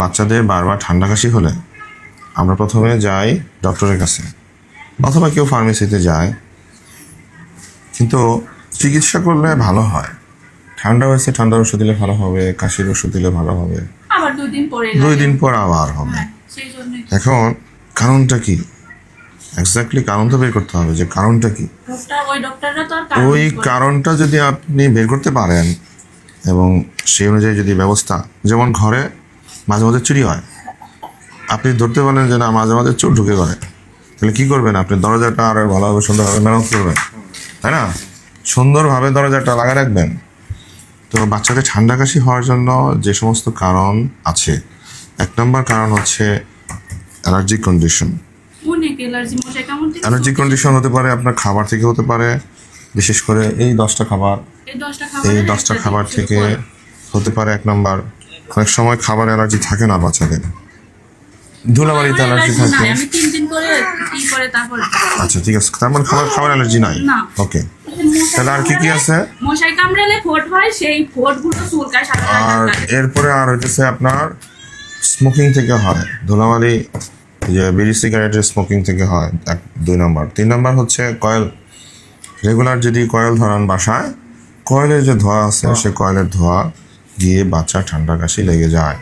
বাচ্চাদের বারবার ঠান্ডা কাশি হলে আমরা প্রথমে যাই ডক্টরের কাছে অথবা কেউ ফার্মেসিতে যায়। কিন্তু চিকিৎসা করলে ভালো হয়। ঠান্ডা হয়েছে ঠান্ডার ওষুধ দিলে ভালো হবে কাশির ওষুধ দিলে ভালো হবে। দুই দিন পরে আবার হবে। হ্যাঁ, এখন কারণটা কি? এক্স্যাক্টলি কারণ তো বের করতে হবে যে কারণটা কি? ওই কারণটা যদি আপনি বের করতে পারেন এবং সেই অনুযায়ী যদি ব্যবস্থা যেমন ঘরে মাঝে মাঝে চুরি হয়। আপনি ধরতে পারেন যে না মাঝে মাঝে চোর ঢুকে ঘরে তাহলে কী করবেন আপনি? দরজাটা আরও ভালোভাবে সুন্দরভাবে মেরামত করবেন। তাই না? সুন্দরভাবে দরজাটা লাগা রাখবেন। তো বাচ্চাদের ঠান্ডা কাশি হওয়ার জন্য যে সমস্ত কারণ আছে এক নম্বর কারণ হচ্ছে অ্যালার্জি কন্ডিশন। অ্যালার্জি কন্ডিশন হতে পারে আপনার খাবার থেকে হতে পারে বিশেষ করে এই দশটা খাবার। এই দশটা খাবার থেকে হতে পারে এক নম্বর। অনেক সময় খাবার অ্যালার্জি থাকে না বাচ্চাদের। ধুলাবাড়িতে অ্যালার্জি থাকে? আমি তিন দিন করে কি করে তারপর আচ্ছা ঠিক আছে। তার মানে খাবার খাবার অ্যালার্জি নাই? ওকে। তাহলে আর কি কি আছে? মশাই কামড়ালে ফোট হয় সেই ফোটগুলো চুলকায় সাথে আর এরপরে আর হইতেছে আপনার স্মোকিং থেকে হয়। ধুলাবালি যে বিড়ি সিগারেটের স্মোকিং থেকে হয় এক দুই নম্বর। তিন নম্বর হচ্ছে কয়েল। রেগুলার যদি কয়েল ধরান বাসায় কয়েলের যে ধোয়া আছে সে কয়েলের ধোয়া গিয়ে বাচ্চা ঠান্ডা কাশি লেগে যায়।